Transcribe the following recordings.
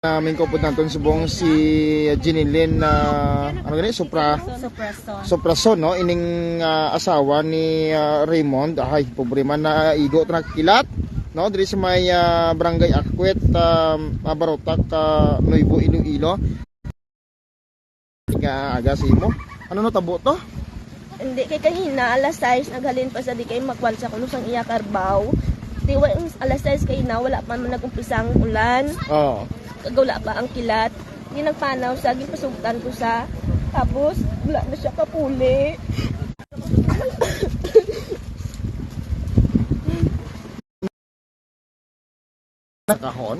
namin ko po natin subong si Jinilin na ano gani Supra Suppressor. Soprason no? Ining ah, asawa ni ah, Raymond. Ay pobre man na igo tra kilat no? Diri sa may ah, barangay Akwet um, Barotak uh, Nuevo Iloilo. Nga aga sa imo. Ano no tabo to? Hindi kay kanina alas 6 naghalin pa sa di kay magwan sa kuno sang iya karbaw. Di wa yung alas 6 kay na wala pa man nagumpisang ulan. oh Kagawala pa ang kilat. Di nagpanaw sa gipasugtan ko sa tapos wala na siya kapuli. nakahon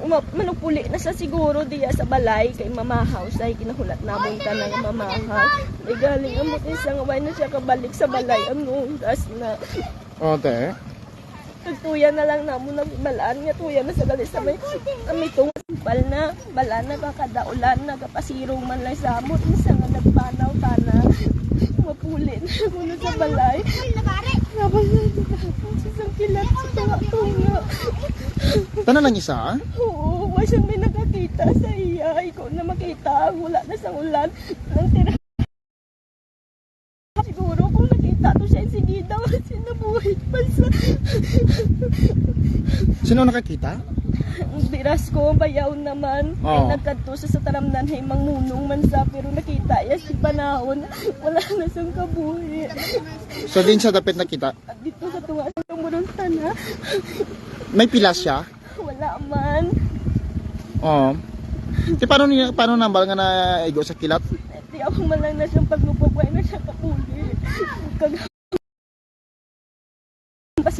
Uma, manupuli na sa siguro diya sa balay kay mamahaw say kinahulat namon ka nga mamahaw. Ay galing amo isang way na siya kabalik sa balay ano das na ote Nagtuya na lang namo nagbalaan nga tuya na sa gali sa may amitong bal na bala na kakadaulan nagapasirong man lang sa amot. Isa nga nagpanaw mapuli na kuno sa balay. Tapos isang kilat sa tunga tunga tanan lang isa oo wa siya may nakakita sa iya? Ikaw na makita wala na sa ulan. Nang tira siguro kung nakita to siya sige daw sinabuhay pa sa sino nakakita biras ko, bayaw naman. Oo. Ay nagkadto sa sa taramnan ay mangunong man sa pero nakita ya si panahon. Wala na sang kabuhi. so din sa dapat nakita At dito sa tunga sa tumurong tana, may pilas siya wala man. Oo. Di paano niya paano nambal nga na igo sa kilat? Di ako man lang na siyang paglupok, wala na siya kapuli. Kag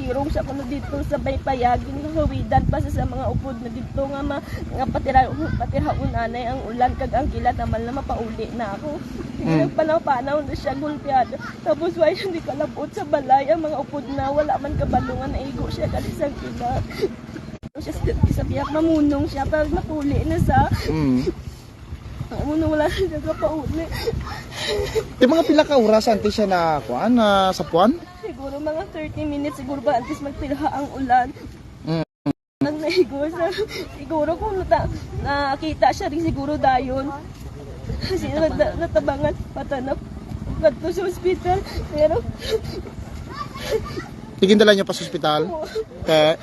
pasirong siya kuno dito sa baypayagin hawidan pa sa, sa mga upod na dito nga ma, nga patira patira unanay ang ulan kag ang kilat naman na mapauli na ako Mm. mm. panaw-panaw na siya gulpiado tapos why hindi kalapot sa balay ang mga upod na wala man kabalungan na igo siya kalisang kilat siya sa biyak mamunong siya pag matuli na sa Mm. mamunong wala na siya kapauli Di mga pila ka oras antes siya na kuan na sa puan? Siguro mga 30 minutes, siguro ba antes magtilha ang ulan. Mm. Nang naigo sa, siguro kung nata, nakita siya rin siguro dayon. Kasi nat, natabangan patanap kadto sa ospital. Pero, Tigin dala niyo pa sa ospital. Kaya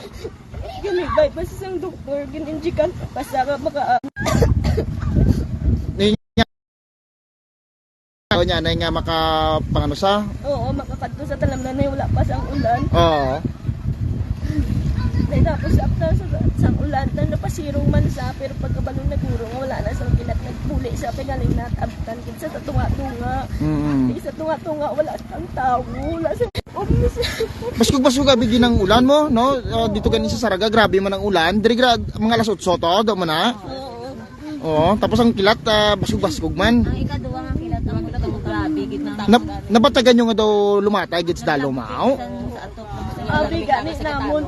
gamibay pa sa isang doktor, gininjikan, basta ka maka, ni niya niya na nga maka pangano sa. oo, makakadto sa talamnan na wala pa sang ulan. Oo. Dahil tapos after sa, sa ulan, na napasirong man sa, pero pagkabalong naguro nga wala na sa kilat nagpuli sa pingaling natabtan, kinsa sa tunga-tunga. Mm. Sa tunga-tunga, wala ang tao. Wala sa office. Basug basug abi din ang ulan mo, no? Uh, dito ganin sa Saraga, grabe man ang ulan. Diri gra mga alas 8 to, do mo na. Oo. Oo, tapos ang kilat uh, basug basug man. Ang ikaduwa nga kilat ang mula kang grabe gid na Na, nabatagan nyo nga daw lumatay gits dalo mao. sa atok Abi, ganit namon.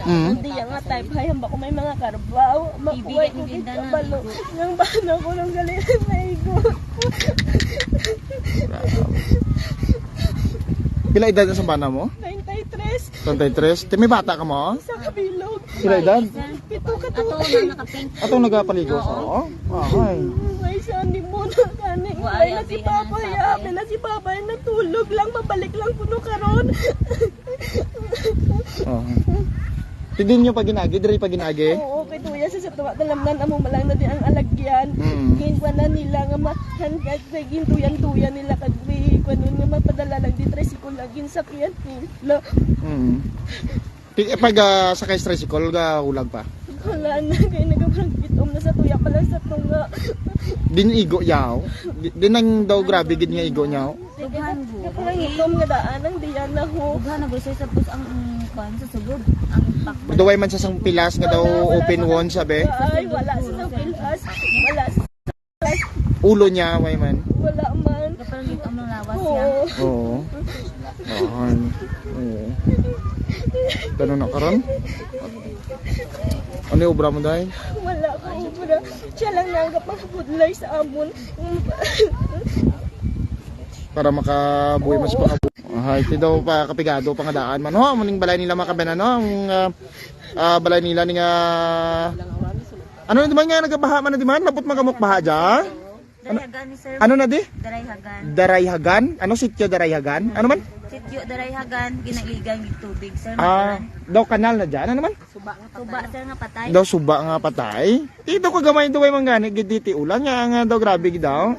Mm. Hindi yan nga type hay hamba ko may mga karbaw. Makuway ko Ibigay- kita ibigay na. balo. Yung bana ko ng galing na igo. Pila edad na sa bana mo? 93. 23. Ti may bata ka mo? Sa kabilog. Pila edad? Pito ka nakapink Atong nagapaligo sa oo. Ay. Mo na kani. May na si Papa ya. May na si Papa ay natulog lang. Mabalik lang puno karon. Oo. Tidin nyo pag ginagi, diri ginagi. Oo, kay tuya sa sa tuwa talamnan amo malang na di ang alagyan. Mm. Na nila nga mahangad sa gintuyan-tuyan nila kag may kuno nga mapadala lang di tricycle lang ginsakyan nila. Mm. Pag uh, sakay sa tricycle, ga ulag pa. Wala na kay nagabrangkitom na sa tuya pa lang sa tunga. Din igo yaw. Di- Din ang daw grabe gid nga igo nyaw. dughan bu Nagabrangkitom nga daan ang diyan na ho. dughan na busay sa pus ang kwan sa sugod ang impact Duway man sa sang pilas nga daw open wound sabi. Ay, wala sa sa pilas. Wala sa Ulo niya way man. wala man. kapag gid ang lawas niya Oo. Oo. Oo. Oo. Ganun na karon? Ano yung obra mo dahil? Wala ko ubra. Siya lang nang kapangpudlay sa amon. Para makabuhi mas pa. Ay, ti daw pa kapigado pangadaan man ho, muning balay nila makabenan no, ang ah, ah, balay nila ni nga Ano na di man nga nagabaha man na di man? Labot magamok baha dya? Darayagan ni sir. Ano na di? Darayhagan. Darayhagan? Ano sityo Darayhagan? Ano man? Sityo Darayhagan, ginaigan yung tubig sir. Ah, daw kanal na dyan. Ano man? Tuba sir nga patay. Daw suba nga patay. Ito ko gamay duway manggani giditi ulan nga nga daw grabe gid daw.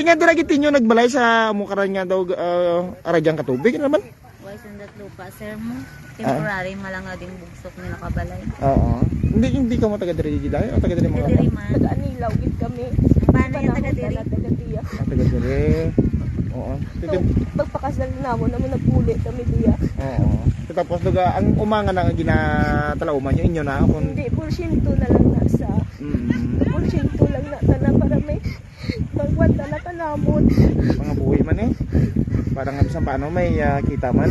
Tinga dira gid tinyo nagbalay sa mukaran nga daw uh, aragyang katubig ano naman. Why sundat lupa sir mo? Temporary malang nga ding bugsok nila kabalay. Oo. Hindi hindi ka mo taga diri gid daw. Taga diri mo man. Nag-anilaw gid kami. Paano yung taga diri? taga. Ah, taga diri. Oo. So, pagpakasal namo naman nagpuli kami diya. Oo. Tapos duga ang umanga na ginatalawman nyo inyo na kun Hindi, porsyento na lang nasa. mm, Porsyento lang na na para may magwanta na ka namon. mga buhay man eh. Parang bisan paano may ah, kita man.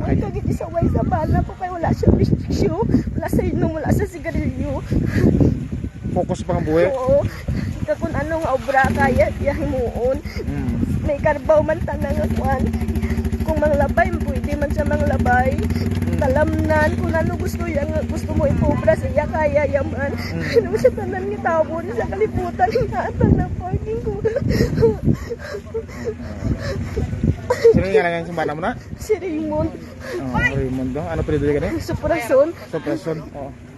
Ay, kagit sa way sa bana ko kay wala siya bisyo. Wala sa inom, wala sa sigarilyo. focus pa nga buhay. Oo. Kung ano nga obra kaya iya himuon. Mm. May karbaw man tanang nga kwan. Kung manglabay, pwede man siya manglabay. Talamnan, kung ano gusto yan, nga gusto mo ipobra siya, kaya yaman. Ano sa tanan nga tawon sa kalibutan, ingatan na parking ko. Sino nga lang yung bana mo na? si Raymond, Oh, Raymond do. Ano pwede ka na? sa Purason. Sa person.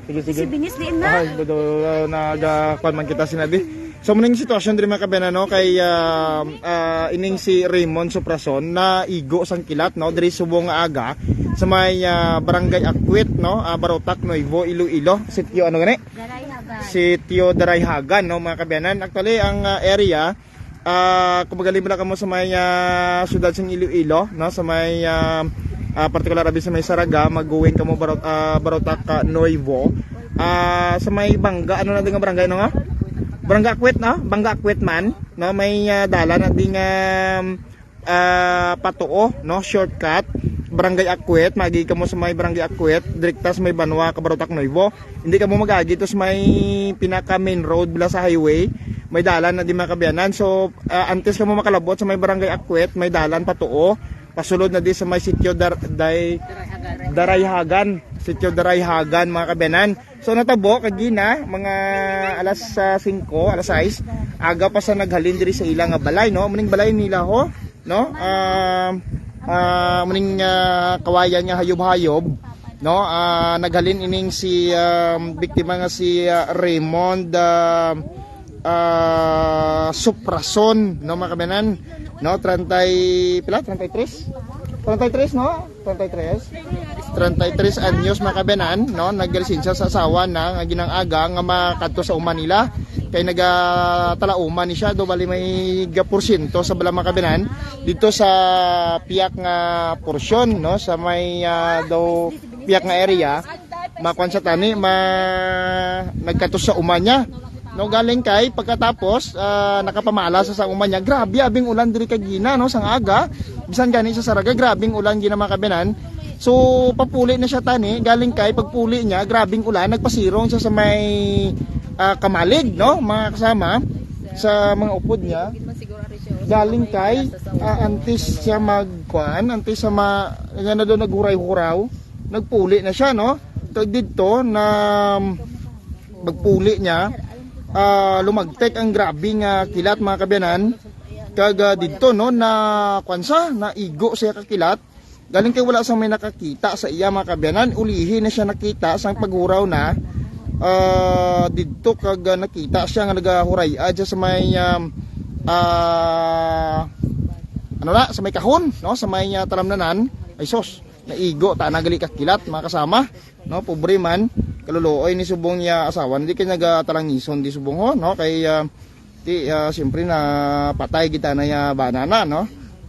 Sige, sige. Si Binis din na. Ay, bodo nagakuan man kita sinabi. So muning sitwasyon diri mga kabena no? Kay ah, ah, ining si Raymond Soprason na igo sang kilat no? Diri subong aga sa may ah, barangay Akwit no? Ah, Barotac Nuevo Iloilo sitio ano gani? Sitio Darayhagan no mga kabiyanan actually ang ah, area kung magaling mo kamo sa may ah, syudad sa Iloilo no? Sa may ah, ah, particular abi sa may Saraga mag-uwing kamo Barot ah, Barotac ah, Nuevo ah sa may Bangga ano na din nga barangay no nga Barangay Akwit no Bangga Akwit man no may ah, dala na ding um, ah, patuo no shortcut Barangay Akwet, magi ka mo sa may Barangay Akwet, direkta sa may Banwa, Kabarotak Nuevo. Hindi ka mo magagi to sa may pinaka main road bila sa highway. May dalan na di makabiyanan. So, ah, antes ka mo makalabot sa may Barangay Akwet, may dalan patuo. Pasulod na di sa may sitio Dar Day Darayhagan. Sitio Darayhagan mga kabiyanan. So natabo kagina mga alas ah, 5, alas 6, aga pa sa naghalin diri sa ilang balay no. Muning balay nila ho, no? Um ah muning ah, kawayan nga hayob-hayob no ah naghalin ining si um, biktima nga si ah, Raymond ah, ah, Suprason no mga kabiyanan no 30 pila 33 33 no 33 33 anyos mga kabiyanan no? Naglalisensya sa asawa na nga ginang aga nga makadto sa uma nila. Kay nagatalauman ni siya do bali may gaporsyento sa bala mga kabiyanan dito sa piyak nga porsyon no? Sa may ah, daw piyak nga area makuan sa tani ma nagkato sa uma niya no galing kay pagkatapos ah, nakapamala sa sa uma niya grabe abing ulan diri kay gina no sang aga bisan gani sa saraga grabing ulan gina mga kabiyanan So papuli na siya tani, galing kay pagpuli niya, grabing ulan, nagpasirong siya sa may ah, kamalig, no? Mga kasama sa mga upod niya. Galing kay ah, antes siya magkuan, antes sa ma nga na doon naguray-huraw, nagpuli na siya, no? Tag dito na magpuli niya, ah, lumagtek ang grabing ah, kilat mga kabyanan. Kag ah, dito no na kwansa na igo siya kakilat Galing kay wala sa may nakakita sa iya mga kabyanan, ulihin na siya nakita sa paghuraw na. Ah didto kag ah, nakita siya nga nagahuray adya sa may um, ah, ano na sa may kahon no sa may uh, talamnanan. Ay sos naigo ta nagali kakilat mga kasama no pobre man kaluluoy ni subong niya asawa. Hindi kay nagatalang di subong. Ho no? Kay ah, ti ah, siyempre na patay kita na ya banana no?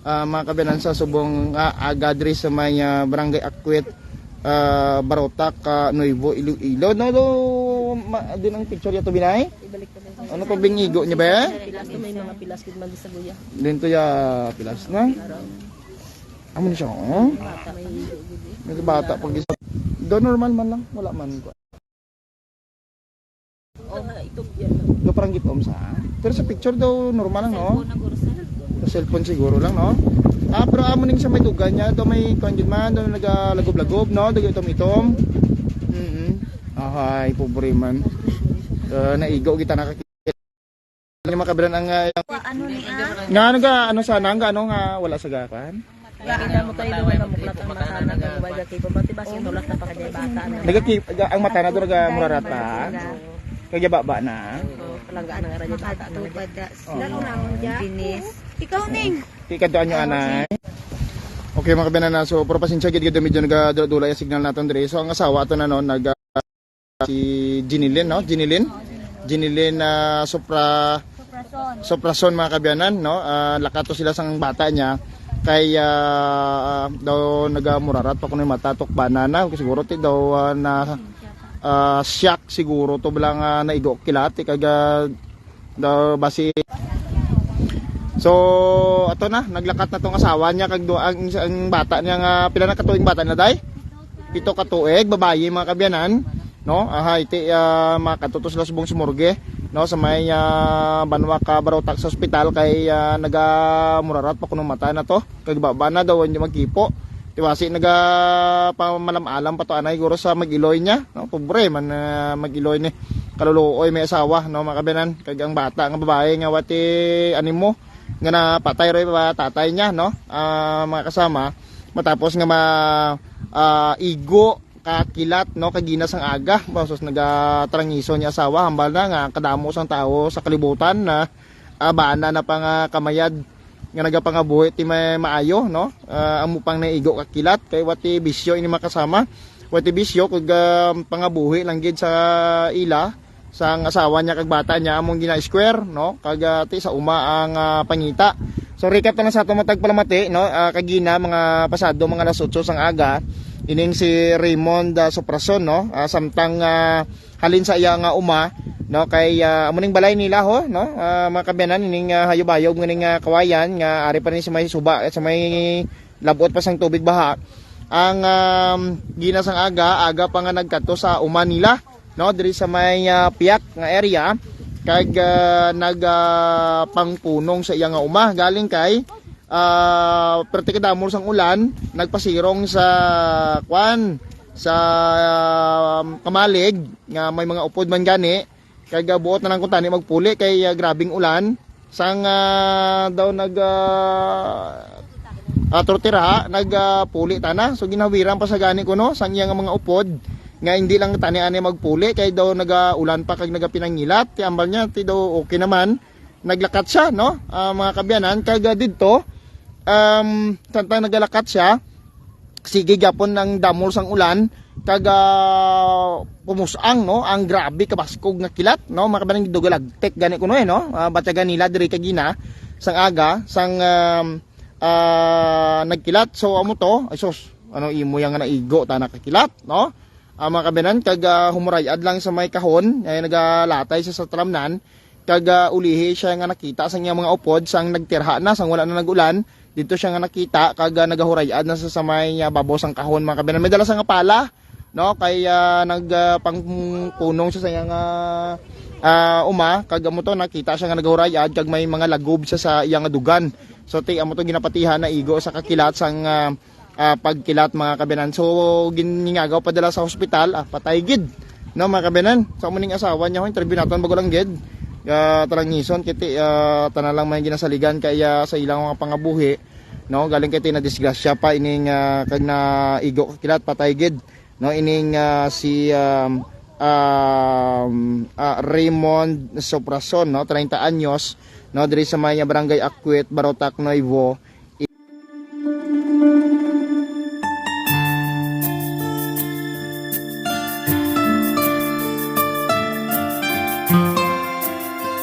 Ah, mga kabiyanan sa subong uh, agadri sa may ah, barangay Akwit uh, Barotac uh, Nuevo Iloilo. No do ma, din ang picture ya to binay? Ano to bingigo niya ba Pilas to may mga pilas kid man sa guya. din to ya pilas na. Amo ni siya oh. May bata pag isa do normal man lang wala man ko do parang gitom sa pero sa picture daw normal lang no? Sa cellphone siguro lang no? Ah pero amo ning sa may tugan niya. Do may kangin man do nagalagob-lagob no? Do itom itom. Mm ahay pobre man. Uh, naigo kita nakakita. Ano makabilan ang uh, Ano ni ah? nga ano ga ano sana nga ano nga wala sa gakan. Kita mo tayo doon na muklat ang mata na ba sinulat bata na? Nagakip ang mata na dura ga murarata. Kaya baba na. Palangga na nga radyo bata. Makatupad da. Lalo na akong Binis. Ikaw ning. Nyo anay. Okay mga kabinan na so pero pasensya gid gid medyo nagadula yung signal naton dire. So ang asawa ato na no nag si Jinilin no Jinilin. Jinilin na Sopra Soprason mga kabyanan no Ah, lakato sila sang bata niya kay ah, daw nagamurarat pa kuno yung mata tok banana siguro ti daw ah, na ah, shock siguro to bilang uh, naigo kilati kaga daw basi So, ato na, naglakat na tong asawa niya kag ang, ang bata niya nga pila na katuig bata na day? Pito katuig, babae mga kabyanan, no? Aha, iti uh, makatutos sila subong sumurge, no? Sa may uh, Banwa ka Barotak sa ospital kay uh, naga murarat pa kuno mata na to. Kag baba na daw niya magkipo. Tiwasi naga pamalam-alam pa to anay guro sa Magiloy niya, no? Pobre man uh, Magiloy ni kaluluoy may asawa, no? Mga kabyanan, kag ang bata nga babae nga wati animo nga na patay ro ba tatay niya no Ah, mga kasama matapos nga ma ah, igo kakilat no kaginas ang aga basos nagatrangiso niya asawa hambal na nga kadamo sang tao sa kalibutan na uh, bana na pang ah, kamayad nga nagapangabuhi ti may maayo no? Ah, amo pang naigo kakilat kay wati bisyo ini makasama. Wati bisyo kag ah, pangabuhi lang gid sa ila sang asawa niya kag bata niya among gina square no? Kag ti sa uma ang ah, pangita. So recap na sa ato matag palamati no? Ah, kagina mga pasado mga alas 8 sang aga ining si Raymond uh, Soprason no? Ah, samtang ah, halin sa iya nga uma no? Kay uh, amuning balay nila ho no? Ah, mga kabyanan ining uh, hayop-hayop nganing uh, kawayan nga ari pa ni sa may suba at sa may labot pa sang tubig baha. Ang um, ginasang aga aga pa nga nagkato sa uma nila no? Diri sa may ah, piyak nga area kag uh, nag ah, pangpunong sa iya nga uma. Galing kay uh, pertikadamor sang ulan nagpasirong sa kwan sa um, kamalig nga may mga upod man gani kag ah, buot na lang kung tani magpuli kay ah, grabing ulan sang ah, daw nag uh, uh, tortira nagpuli tana. So ginawiran pa sa gani ko no sang iya nga mga upod nga hindi lang tani ani magpuli kay daw nagaulan pa kag nagapinangilat ti ambal niya ti daw okay naman. Naglakat siya no? Ah, mga kabyanan kag ah, didto um tantang nagalakat siya. Sige gapon ng damol sang ulan. Kag ah, pumusang no? Ang grabe kabaskog nga kilat no? Mga kabyanan dugalagtek gani kuno eh no? Uh, batyagan nila diri kagina sang aga sang um, ah, nagkilat. So amo to ay sus ano imo yang naigo ta nakakilat no? Ang mga kabinan kag uh, humurayad lang sa may kahon. Ay nagalatay siya sa tramnan. Kag ah, ulihi siya nga nakita sa niya mga upod sang nagtirha na sang wala na nagulan dito siya nga nakita kag uh, nagahurayad na sa, sa may uh, babos ang kahon mga kabinan may dala sa nga pala no kay uh, nagpangpunong siya sa iya nga ah, uma kag amo to nakita siya nga nagahurayad kag may mga lagob siya sa iya nga dugan so ti amo to ginapatihan na igo sa kakilat sang ah, ah, pagkilat mga kabinan. So giningagaw pa dala sa ospital, ah, patay gid. No mga kabinan, sa muning asawa niya ho interview naton bago lang gid. Uh, tarang ngison kiti uh, tanan lang may ginasaligan kaya sa ilang mga pangabuhi no? Galing kiti na disgrasya pa ining ah, kag na igo kakilat patay gid no? Ining ah, si um, um, ah, Raymond Soprason no? 30 anyos no? Diri sa may barangay Akwet Barotac Nuevo